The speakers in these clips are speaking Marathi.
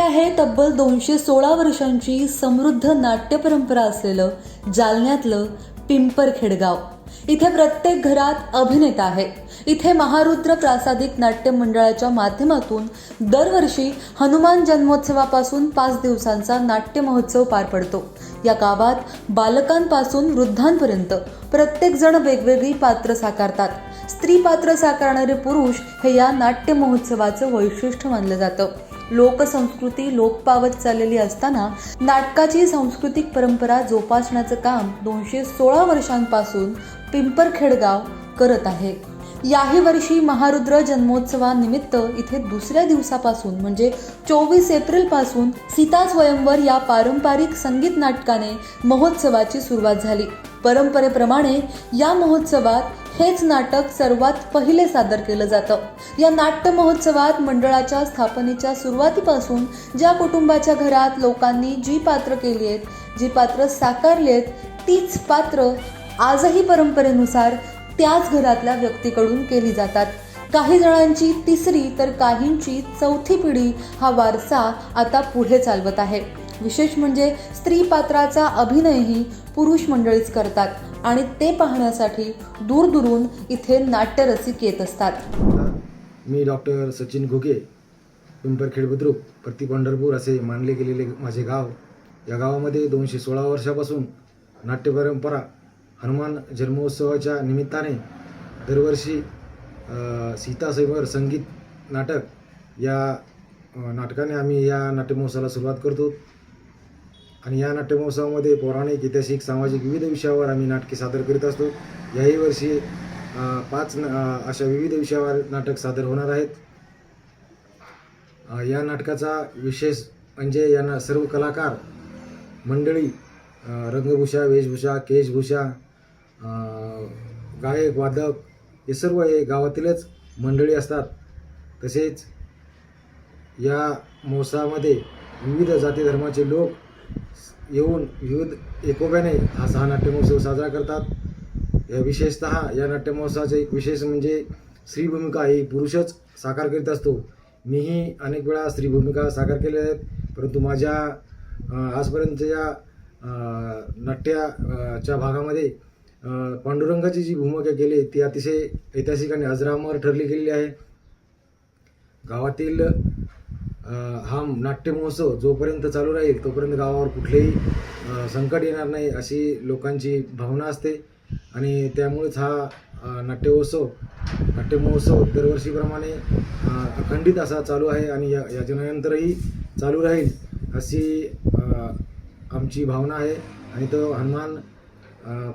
आहे तब्बल दोनशे सोळा वर्षांची समृद्ध नाट्य परंपरा असलेलं जालन्यातलं पिंपरखेडगाव. इथे प्रत्येक घरात अभिनेता आहे. इथे महारुद्र प्रासादिक नाट्य मंडळाच्या माध्यमातून दरवर्षी हनुमान जन्मोत्सवापासून पाच दिवसांचा नाट्य महोत्सव पार पडतो. या गावात बालकांपासून वृद्धांपर्यंत प्रत्येक जण वेगवेगळी पात्र साकारतात. स्त्री पात्र साकारणारे पुरुष हे या नाट्य महोत्सवाचं वैशिष्ट्य मानलं जातं. लोकसंस्कृती लोप पावत चाललेली असताना नाटकाची सांस्कृतिक परंपरा जोपासण्याचं काम दोनशे सोळा वर्षांपासून पिंपरखेडगाव करत आहे. याही वर्षी महारुद्र जन्मोत्सवानिमित्त इथे दुसऱ्या दिवसापासून म्हणजे चोवीस एप्रिलपासून सीता स्वयंवर या पारंपरिक संगीत नाटकाने महोत्सवाची सुरुवात झाली. परंपरेप्रमाणे या महोत्सवात हेच नाटक सर्वात पहिले सादर केलं जातं. या नाट्य महोत्सवात मंडळाच्या स्थापनेच्या सुरुवातीपासून ज्या कुटुंबाच्या घरात लोकांनी जी पात्र केली आहेत जी पात्र साकारली आहेत तीच पात्र आजही परंपरेनुसार त्याच घरातल्या व्यक्तीकडून केली जातात. काही जणांची तिसरी तर काहींची चौथी पिढी हा वारसा आता पुढे चालवत आहे. विशेष म्हणजे स्त्री पात्राचा अभिनयही पुरुष मंडळीच करतात आणि ते पाहण्यासाठी दूरदूरून इथे नाट्यरसिक येत असतात. मी डॉक्टर सचिन घुगे पिंपरखेड बुद्रुक प्रति पंढरपूर असे मानले गेलेले माझे गाव. या गावामध्ये दोनशे सोळा वर्षापासून नाट्य परंपरा हनुमान जन्मोत्सवाच्या निमित्ताने दरवर्षी सीतासैवर सीता संगीत नाटक या नाटकाने आम्ही या नाट्यमहोत्सवाला सुरुवात करतो. आणि या नाट्यमहोत्सवामध्ये पौराणिक ऐतिहासिक सामाजिक विविध विषयावर आम्ही नाटके सादर करीत असतो. याही वर्षी पाच न- अशा विविध विषयावर नाटक सादर होणार आहेत. या नाटकाचा विशेष म्हणजे यांना सर्व कलाकार मंडळी रंगभूषा वेशभूषा केशभूषा गायक वादक हे सर्व हे गावातीलच मंडळी असतात. तसेच या महोत्सवामध्ये विविध जाती धर्माचे लोक येऊन विविध एकोप्याने हा सहा नाट्यमहोत्सव साजरा करतात. या विशेषतः या नाट्यमहोत्सवाचे एक विशेष म्हणजे स्त्रीभूमिका ही पुरुषच साकार करीत असतो. मीही अनेक वेळा स्त्रीभूमिका साकार केल्या आहेत. परंतु माझ्या आजपर्यंतच्या नाट्याच्या भागामध्ये पांडुरंगाची जी भूमिका केली ती अतिशय ऐतिहासिक आणि अजरामर ठरली गेलेली आहे. गावातील हा नाट्य महोत्सव जोपर्यंत चालू राहील तोपर्यंत गावावर कुठलेही संकट येणार नाही अशी लोकांची भावना असते. आणि त्यामुळेच हा अ, नाट्योत्सव नाट्य महोत्सव दरवर्षीप्रमाणे अखंडित असा चालू आहे आणि या याच्यानंतरही चालू राहील अशी आमची भावना आहे. आणि तो हनुमान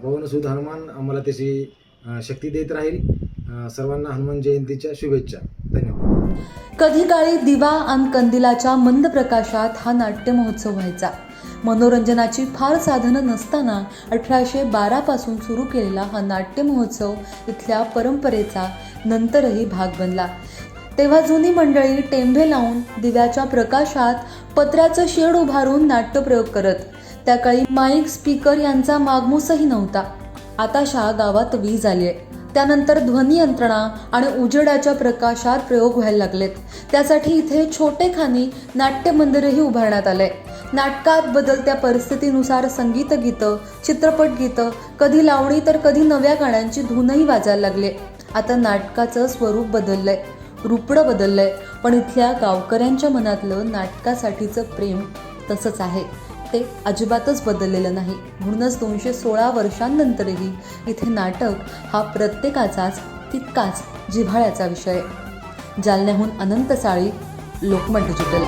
पवनसुद हनुमान आम्हाला त्याची शक्ती देत राहील. सर्वांना हनुमान जयंतीच्या शुभेच्छा. कधी काळी दिवा आणि कंदिलाच्या मंद प्रकाशात हा नाट्य महोत्सव व्हायचा. मनोरंजनाची फार साधनं नसताना अठराशे बारापासून सुरू केलेला हा नाट्य महोत्सव इथल्या परंपरेचा नंतरही भाग बनला. तेव्हा जुनी मंडळी टेंभे लावून दिव्याच्या प्रकाशात पत्र्याचं शेड उभारून नाट्यप्रयोग करत त्या काळी माईक स्पीकर यांचा मागमूसही नव्हता. आता शहा गावात वीज आली आहे त्यानंतर ध्वनी यंत्रणा आणि उजेडाच्या प्रकाशात प्रयोग व्हायला लागलेत. त्यासाठी इथे छोटे खानी नाट्य मंदिरही उभारण्यात आलंय नाटकात बदलत्या परिस्थितीनुसार संगीत गीतं चित्रपट गीतं कधी लावणी तर कधी नव्या गाण्यांची धूनही वाजायला लागले. आता नाटकाचं स्वरूप बदललंय. रुपडं बदललंय. पण इथल्या गावकऱ्यांच्या मनातलं नाटकासाठीचं प्रेम तसंच आहे. ते अजिबातच बदललेलं नाही. म्हणूनच दोनशे सोळा वर्षांनंतरही इथे नाटक हा प्रत्येकाचाच तितकाच जिव्हाळ्याचा विषय जालन्याहून अनंत साळी लोकमत डिजिटल